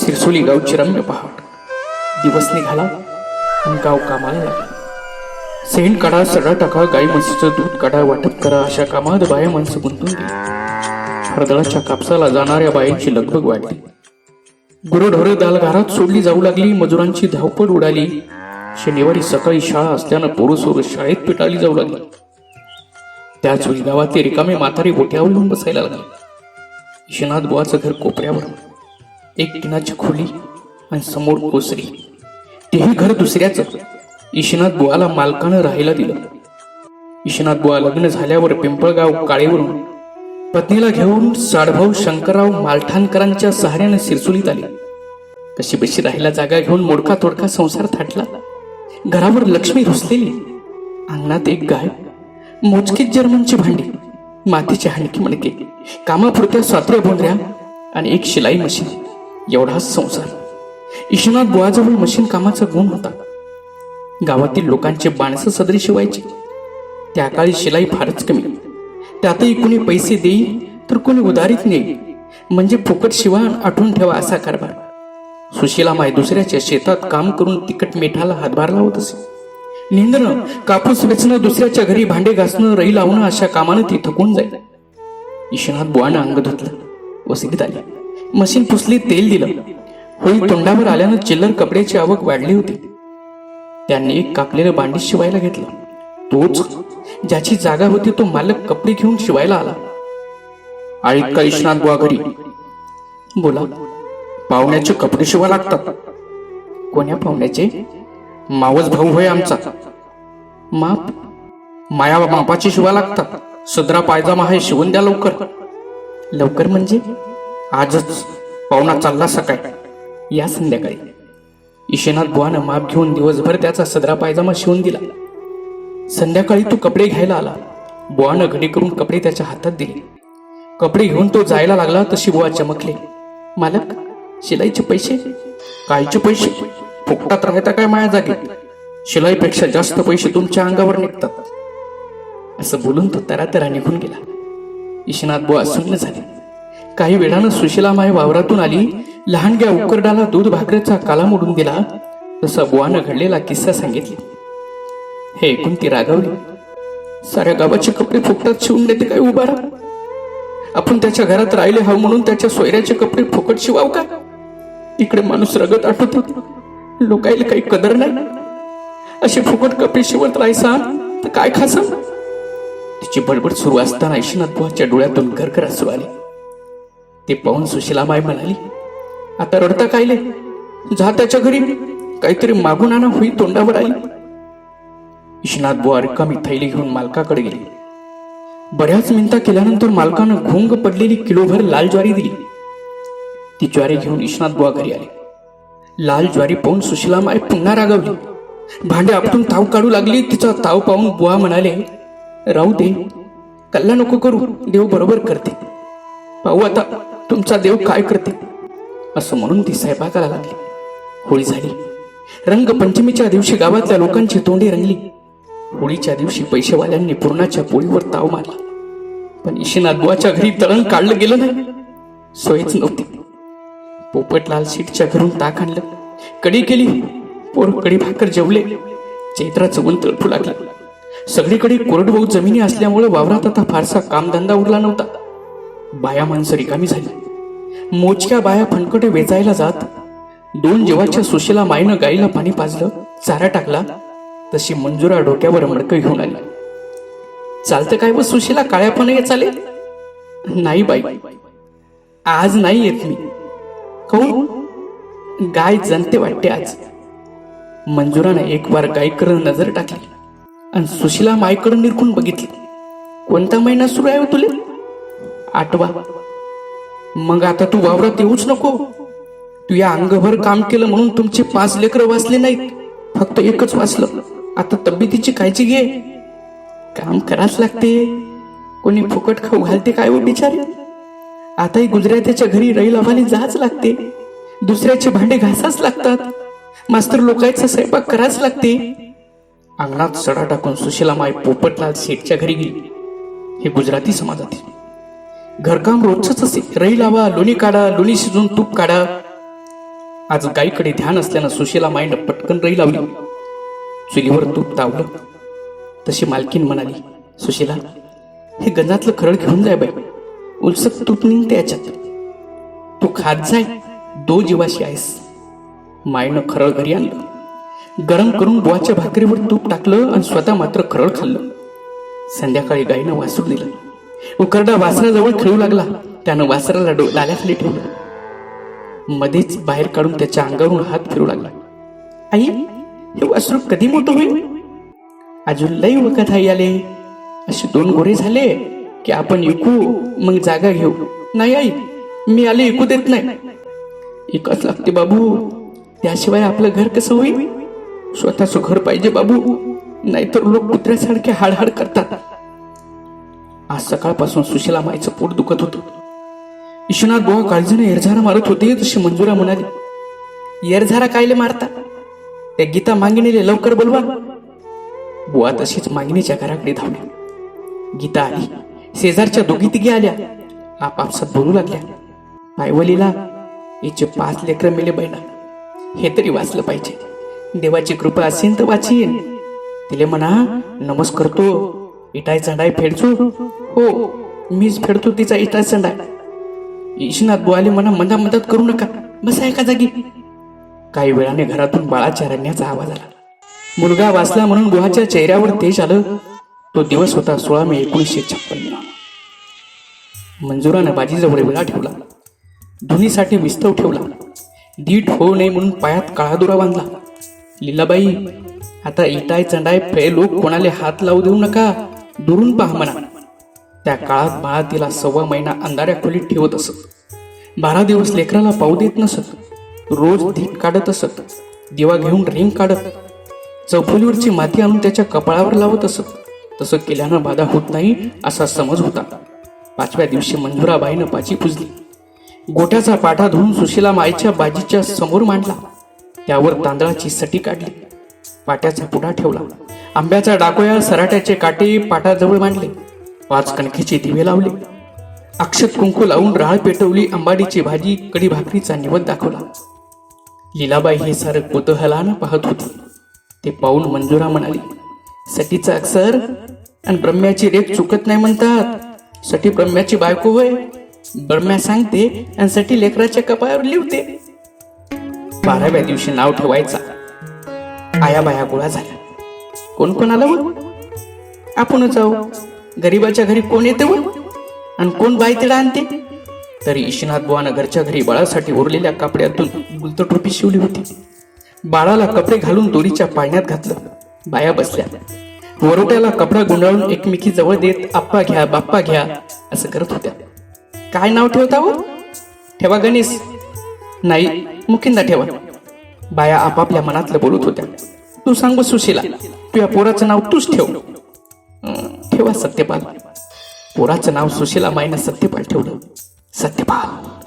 सिरसोली गावची रम्य पहाट दिवस निघाला आणि गाव कामाला लागला. सेंट काढा सडा टाका गाई म्हशीचं दूध काढा वाटप करा अशा कामात बाया माणसं गुंतून गेली. हरदळाच्या कापसाला जाणाऱ्या बायांची लगबग वाढली. गुरढोरं दालघरात सोडली जाऊ लागली मजुरांची धावपळ उडाली. शनिवारी सकाळी शाळा असल्यानं पोरसोर शाळेत पिटाळली जाऊ लागली. त्याच वेळी गावातले रिकामे म्हातारी गोठ्यावरून बसायला लागले. विश्वनाथ बुवाचं घर कोपऱ्यावर एक किनाची खोली आणि समोर कोसरी. तेही घर दुसऱ्याच. ईशनाथ बुवाला मालकानं राहायला दिलं. ईशनाथ बुवा लग्न झाल्यावर पिंपळगाव काळेवरून पत्नीला घेऊन साडभाऊ शंकरराव मालठाणकरांच्या सहाऱ्यानं सिरसुलीत आले. कशी बशी राहायला जागा घेऊन मोडका तोडका संसार थाटला. घरावर लक्ष्मी रुसलेली. अंगणात एक गाय. मोजकीत जर्मनची भांडी. मातीची हाणकी मणके कामापुरत्या स्वात्र्य बोंद्र्या आणि एक शिलाई मशीन. एवढाच संसार. ईशनाथ बुवाजवळ मशीन कामाचा गुण होता. गावातील लोकांचे बाणसं सदरी शिवायचे. त्या काळी शिलाई फारच कमी. त्यातही कुणी पैसे देई तर कुणी उदारीत नेई. म्हणजे फुकट शिवा आठवून ठेवा असा कारभार. सुशीला माय दुसऱ्याच्या शेतात काम करून तिकट मिठाला हातभार लावत असे. निंदणं कापूस वेचणं दुसऱ्याच्या घरी भांडे घासणं रई लावणं अशा कामानं ती थकून जाईल ईशनाथ बुवानं अंग धुतलं. वसगीत आली. मशीन पुसली तेल दिलं. होळी तोंडावर आल्यानं चिल्लर कपड्याची आवक वाढली होती. त्यांनी एक कापलेलं बांडी शिवायला घेतलं. तोच ज्याची जागा होती तो मालक कपडे घेऊन शिवायला आला. आई का ईशनाथ बुवा घरी. बोला पाहुण्याचे कपडे शिवा लागतात. कोण्या पाहुण्याचे? मावस भाऊ होय आमचा. माप माया मापाची शिवा लागतात. सदरा पायजामा आहे शिवून द्या लवकर. लवकर म्हणजे? आजच पाहुणा चालला सकाळी. या संध्याकाळी. ईशेनाथ बुवानं माप घेऊन दिवसभर त्याचा सदरा पायजामा शिवून दिला. संध्याकाळी तो कपडे घ्यायला आला. बुवानं घडी करून कपडे त्याच्या हातात दिले. कपडे घेऊन तो जायला लागला तशी बुवा चमकले. मालक शिलाईचे पैसे? कायचे पैसे? फुकटात राहता काय माया जागेत शिलाईपेक्षा जास्त पैसे तुमच्या अंगावर निघतात. असं बोलून तो तरातरा निघून गेला. ईशनाथ बुवा सुन्न झाले. काही वेळानं सुशीला माय वावरातून आली. लहानग्या उकरडाला दूध भाकरीचा काला मोडून दिला. तसा बुवानं घडलेला किस्सा सांगितला. हे ऐकून ती रागावली. साऱ्या गावाचे कपडे फुकटात शिवून देते काय उभा राहा. आपण त्याच्या घरात राहिले हवं म्हणून त्याच्या सोयऱ्याचे कपडे फुकट शिवाव का? इकडे माणूस रगत आठवत लोकायला काही कदर नाही. असे फुकट कपडे शिवत राहायचा तर काय खासा? तिची बडबड सुरू असताना ईशनाथ बुवाच्या डोळ्यातून घरघर असू आले. ते पाहून सुशीला म्हणाली आता रडता कायले जा त्याच्या घरी काहीतरी मागून आणा होई तोंडावर आली विश्वनाथ बुवा रिकामी थैली घेऊन मालकाकडे गेली. बऱ्याच मिनिटा केल्यानंतर मालकानं घोंग पडलेली किलोभर लाल ज्वारी दिली. ती ज्वारी घेऊन विश्वनाथ बुवा घरी आले. लाल ज्वारी पाहून सुशीला माय पुन्हा रागावली. भांडे आपटून ताव काढू लागली तिचा ताव पाहून बुवा म्हणाले राहू दे कल्ला नको करू देव बरोबर करते. पाहू आता तुमचा देव काय करते? असं म्हणून ती स्वयंपाकाला लागली. होळी झाली. रंगपंचमीच्या दिवशी गावातल्या लोकांची तोंडी रंगली. होळीच्या दिवशी पैसेवाल्यांनी पूर्णाच्या पोळीवर ताव मारला. पण ईशनाथबुवाच्या घरी तळण काढलं गेलं नाही. सोयच नव्हती. पोपटलाल शेठच्या घरून ताक आणलं. कडी केली. पोर कडी भाकर जेवले. चैत्राचं ऊन तळफू लागलं. सगळीकडे कोरडवाहू जमिनी असल्यामुळे वावरात आता फारसा कामधंदा उरला नव्हता. बाया माणसं रिकामी झाली. मोजक्या बाया फणकटे वेचायला जात दोन जीवाच्या सुशीला माईनं गाईला पाणी पाजलं चारा टाकला तशी मंजुरा डोक्यावर मडकं घेऊन आली. चालतं काय व सुशीला काळ्या पण चालेल नाही बाई. आज नाही येत मी. कहून गाय जनते वाटते आज. मंजुराने एक वार गायकडं नजर टाकली. आणि सुशीला माईकडे निरखून बघितली. कोणता महिना सुरू आहे हो तुले? आठवा. मग आता तू वावरात येऊच नको. तू या अंगभर काम केलं म्हणून तुमचे पाच लेकर वाचले नाहीत. फक्त एकच वाचलं. आता तब्येतीची काळजी घे. काम कराच लागते. कोणी फुकट खाऊ घालते काय व बिचारे? आताही गुजरात्याच्या घरी रई लावायला जाच लागते. दुसऱ्याचे भांडे घासाच लागतात. मास्तर लोकांचा स्वयंपाक कराच लागते. अंगणात सडा टाकून सुशीला माय पोपटलाल शेठच्या घरी गेली. हे गुजराती समाजातील घरकाम रोजच असे. रई लावा लोणी काढा लोणी शिजून तूप काढा. आज गाईकडे ध्यान असल्यानं सुशीला माइंड पटकन रई लावली. चुलीवर तूप तावलं तशी मालकीन म्हणाली सुशीला हे गंजातलं खरड घेऊन जाय बाई. उलसक तूप निघते याच्यात. तू खात जाय दो जीवाशी आहेस. मायनं खरळ घरी आणलं. गरम करून बुवाच्या भाकरीवर तूप टाकलं आणि स्वतः मात्र खरळ खाल्लं. संध्याकाळी गाईनं वासरू दिलं. उकरडा वासराजवळ खेळू लागला. त्यानं वासराला डो लाल्याखाली ठेवलं. मध्येच बाहेर काढून त्याच्या अंगावरून हात फिरू लागला. आई हे वासरू कधी मोठं होईल? अजून लई वखत आई आले. असे दोन गोरे झाले की आपण ऐकू मग जागा घेऊ. नाही आई मी आले ऐकू देत नाही. एकच लागते बाबू. त्याशिवाय आपलं घर कसं होईल? स्वतःच घर पाहिजे बाबू. नाहीतर लोक कुत्र्यासारखे हाडहाड करतात. आज सकाळपासून सुशिला माईचं पोट दुखत होतं. विश्वनाथ बुवा काळजीने एरझारा मारत होते तशी मंजुरा म्हणाली एरझारा कायले मारता? त्या गीता मागिनीले लवकर बोलवा. बुवा तशीच मागणीच्या घराकडे धावली. गीता आली. शेजारच्या दोघी तिघी आल्या. आपापसात बोलू लागल्या. पायवलीला हिचे पाच लेकरं मेले बहिणा हे तरी वाचलं पाहिजे. देवाची कृपा असेल तर वाचीन. तिले म्हणा नमस्कार करतो इटाय चंडाय फेडचो? हो मीच फेडतो तिचा इटाय चंडाय ईशनाथ बुवाले म्हणा मंदा मदत करू नका. बसा एका जागी. काही वेळाने घरातून बाळाच्या रडण्याचा आवाज आला. मुलगा वाचला म्हणून गुहाच्या चेहऱ्यावर तेज आलं. तो दिवस होता सोळा मे एकोणीसशे छप्पन्न मंजुरानं बाजीजवळ वेळा ठेवला. धुनीसाठी विस्तव ठेवला. दीट होऊ नये म्हणून पायात काळा दोरा बांधला. लीलाबाई आता इटाय चंडाय फे लोक कोणाले हात लावू देऊ नका? दुरून पहा म्हणा. त्या काळात बाळा तिला सव्वा महिना अंधाऱ्या खोलीत ठेवत असत. बारा दिवस लेकराला पाहू देत नसत. रोज धीट काढत असत. दिवा घेऊन रिंग काढत. चौफुलीवरची माती आणून त्याच्या कपाळावर लावत असत. तसं केल्यानं बाधा होत नाही असा समज होता. पाचव्या दिवशी मंजुराबाईनं पाची पुजली. गोट्याचा पाठा धुवून सुशीला माईच्या बाजीच्या समोर मांडला. त्यावर तांदळाची सटी काढली. पाट्याचा पुडा ठेवला. आंब्याचा डाकोया सराट्याचे काटे पाटाजवळ मांडले. पाच कणखीचे दिवे लावले. अक्षत कुंकू लावून राळ पेटवली अंबाडीची भाजी कडी भाकरीचा निवद दाखवला. लीलाबाई हे सारं कुतूहलानं पाहत होती. ते पाहून मंजुरा म्हणाली सटीचा अक्षर आणि ब्रह्म्याची रेख चुकत नाही म्हणतात. सटी ब्रह्म्याची बायको होय. ब्रह्म्या सांगते आणि सटी लेकराच्या कपाळावर लिवते बाराव्या दिवशी नाव ठेवायचा. आया बाया गोळा झाल्या. कोण कोण आलं व आपणच जाऊ गरीबाच्या घरी कोण येते व आणि कोण बाई तिडा आणते? तरी ईशनाथ बुवानं घरच्या घरी बाळासाठी उरलेल्या कापड्यातून गुलत टोपी शिवली होती. बाळाला कपडे घालून दोरीच्या पाळण्यात घातलं. बाया बसल्या. वरोट्याला कपडा गुंडाळून एकमेकी जवळ देत आप्पा घ्या बाप्पा घ्या असं करत होत्या. काय नाव ठेवता हो ठेवा गणेश. नाही मुखिंदा ठेवा. बाया आपापल्या मनातलं बोलत होत्या. तू सांग सुशीला तुझ्या पोराचं नाव तूच ठेव. ठेवा सत्यपाल. पोराचं नाव सुशीला माईनं सत्यपाल ठेवलं. सत्यपाल.